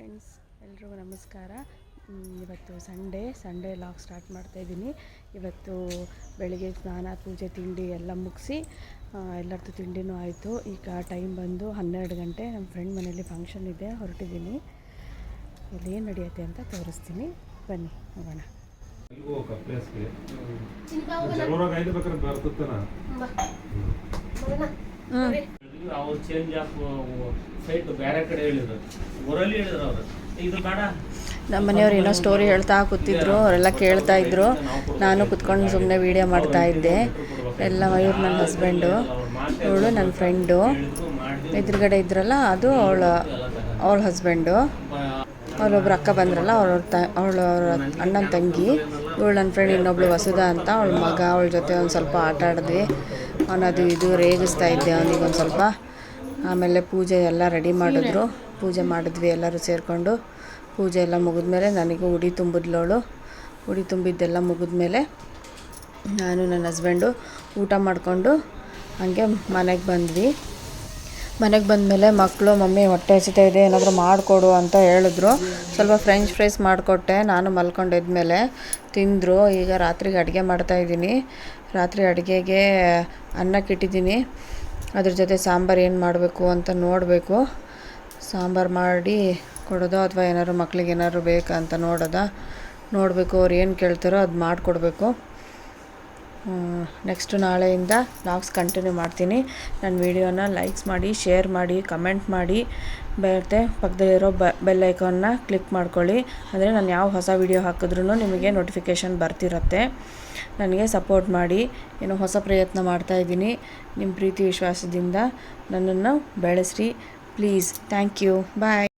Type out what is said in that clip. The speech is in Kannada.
ಫ್ರೆಂಡ್ಸ್ ಎಲ್ರಿಗೂ ನಮಸ್ಕಾರ. ಇವತ್ತು ಸಂಡೇ ಸಂಡೇ ಲಾಗ್ ಸ್ಟಾರ್ಟ್ ಮಾಡ್ತಾ ಇದ್ದೀನಿ. ಇವತ್ತು ಬೆಳಿಗ್ಗೆ ಸ್ನಾನ ಪೂಜೆ ತಿಂಡಿ ಎಲ್ಲ ಮುಗಿಸಿ ಎಲ್ಲರದ್ದು ತಿಂಡಿನೂ ಆಯಿತು. ಈಗ ಟೈಮ್ ಬಂದು ಹನ್ನೆರಡು ಗಂಟೆ ನಮ್ಮ ಫ್ರೆಂಡ್ ಮನೇಲಿ ಫಂಕ್ಷನ್ ಇದೆ ಹೊರಟಿದ್ದೀನಿ. ಇಲ್ಲಿ ಏನು ನಡೆಯುತ್ತೆ ಅಂತ ತೋರಿಸ್ತೀನಿ. ಬನ್ನಿ ಹೋಗೋಣ ಎಲ್ಗೂ ಬರ್ತತ್ತನ ಅವ್ರು ಚೇಂಜ್ ಆಫ್ ಸೈಟ್ ಬೇರೆ ಕಡೆ ಹೇಳಿದ್ರು. ಊರಲ್ಲಿ ಹೇಳಿದ್ರು ಅವರು. ಇದು ಬೇಡ. ನಮ್ಮ ಮನೆಯವ್ರು ಏನೋ ಸ್ಟೋರಿ ಹೇಳ್ತಾ ಕೂತಿದ್ರು, ಅವರೆಲ್ಲ ಕೇಳ್ತಾ ಇದ್ರು. ನಾನು ಕುತ್ಕೊಂಡು ಸುಮ್ಮನೆ ವೀಡಿಯೋ ಮಾಡ್ತಾ ಇದ್ದೆ. ಎಲ್ಲ ಇವ್ರು ನನ್ನ ಹಸ್ಬೆಂಡು ಇವಳು ನನ್ನ ಫ್ರೆಂಡು ಎದುರುಗಡೆ ಇದ್ರಲ್ಲ, ಅದು ಅವಳ ಅವಳ ಹಸ್ಬೆಂಡು ಅವಳೊಬ್ರು ಅಕ್ಕ ಬಂದ್ರಲ್ಲ, ಅವ್ರ ತ ಅವ್ರ ಅಣ್ಣನ ತಂಗಿ. ಇವಳು ನನ್ನ ಫ್ರೆಂಡ್ ಇನ್ನೊಬ್ಳು ವಸುಧಾ ಅಂತ, ಅವಳ ಮಗ, ಅವಳ ಜೊತೆ ಒಂದು ಸ್ವಲ್ಪ ಆಟ ಆಡಿದ್ವಿ ಅವನದು ಇದು ರೇಗಿಸ್ತಾ ಇದ್ದೆ ಅವನಿಗೆ ಒಂದು ಸ್ವಲ್ಪ. ಆಮೇಲೆ ಪೂಜೆ ಎಲ್ಲ ರೆಡಿ ಮಾಡಿದ್ರು. ಪೂಜೆ ಮಾಡಿದ್ವಿ ಎಲ್ಲರೂ ಸೇರಿಕೊಂಡು. ಪೂಜೆ ಎಲ್ಲ ಮುಗಿದ್ಮೇಲೆ ನನಗೂ ಉಡಿ ತುಂಬಿದ್ಲೋಳು. ಉಡಿ ತುಂಬಿದ್ದೆಲ್ಲ ಮುಗಿದ್ಮೇಲೆ ನಾನು ನನ್ನ ಹಸ್ಬೆಂಡು ಊಟ ಮಾಡಿಕೊಂಡು ಹಂಗೆ ಮನೆಗೆ ಬಂದ್ವಿ. ಮನೆಗೆ ಬಂದಮೇಲೆ ಮಕ್ಕಳು ಮಮ್ಮಿ ಹೊಟ್ಟೆ ಹಸಿತಾ ಇದೆ, ಏನಾದರೂ ಮಾಡಿಕೊಡು ಅಂತ ಹೇಳಿದ್ರು. ಸ್ವಲ್ಪ ಫ್ರೆಂಚ್ ಫ್ರೈಸ್ ಮಾಡಿಕೊಟ್ಟೆ, ನಾನು ಮಲ್ಕೊಂಡಿದ್ಮೇಲೆ ತಿಂದರು. ಈಗ ರಾತ್ರಿಗೆ ಅಡುಗೆ ಮಾಡ್ತಾಯಿದ್ದೀನಿ ರಾತ್ರಿ ಅಡುಗೆಗೆ ಅನ್ನಕ್ಕಿಟ್ಟಿದ್ದೀನಿ ಅದ್ರ ಜೊತೆ ಸಾಂಬಾರು ಏನು ಮಾಡಬೇಕು ಅಂತ ನೋಡಬೇಕು. ಸಾಂಬಾರು ಮಾಡಿ ಕೊಡೋದು ಅಥವಾ ಏನಾದ್ರು ಮಕ್ಳಿಗೆ ಏನಾದ್ರು ಬೇಕಾ ಅಂತ ನೋಡೋದಾ. ನೋಡಬೇಕು ಅವ್ರು ಏನು ಕೇಳ್ತಾರೋ ಅದು ಮಾಡಿಕೊಡ್ಬೇಕು. ನೆಕ್ಸ್ಟು ನಾಳೆಯಿಂದ ಲಾಗ್ಸ್ ಕಂಟಿನ್ಯೂ ಮಾಡ್ತೀನಿ. ನನ್ನ ವೀಡಿಯೋನ ಲೈಕ್ಸ್ ಮಾಡಿ ಶೇರ್ ಮಾಡಿ ಕಮೆಂಟ್ ಮಾಡಿ, ಬರುತ್ತೆ. ಪಕ್ಕದಲ್ಲಿರೋ ಬೆಲ್ ಐಕಾನ್ನ ಕ್ಲಿಕ್ ಮಾಡ್ಕೊಳ್ಳಿ. ಅಂದರೆ ನಾನು ಯಾವ ಹೊಸ ವೀಡಿಯೋ ಹಾಕಿದ್ರೂ ನಿಮಗೆ ನೋಟಿಫಿಕೇಷನ್ ಬರ್ತಿರತ್ತೆ. ನನಗೆ ಸಪೋರ್ಟ್ ಮಾಡಿ. ಏನೋ ಹೊಸ ಪ್ರಯತ್ನ ಮಾಡ್ತಾಯಿದ್ದೀನಿ ನಿಮ್ಮ ಪ್ರೀತಿ, ವಿಶ್ವಾಸದಿಂದ ನನ್ನನ್ನು ಬೆಳೆಸ್ರಿ. Please thank you bye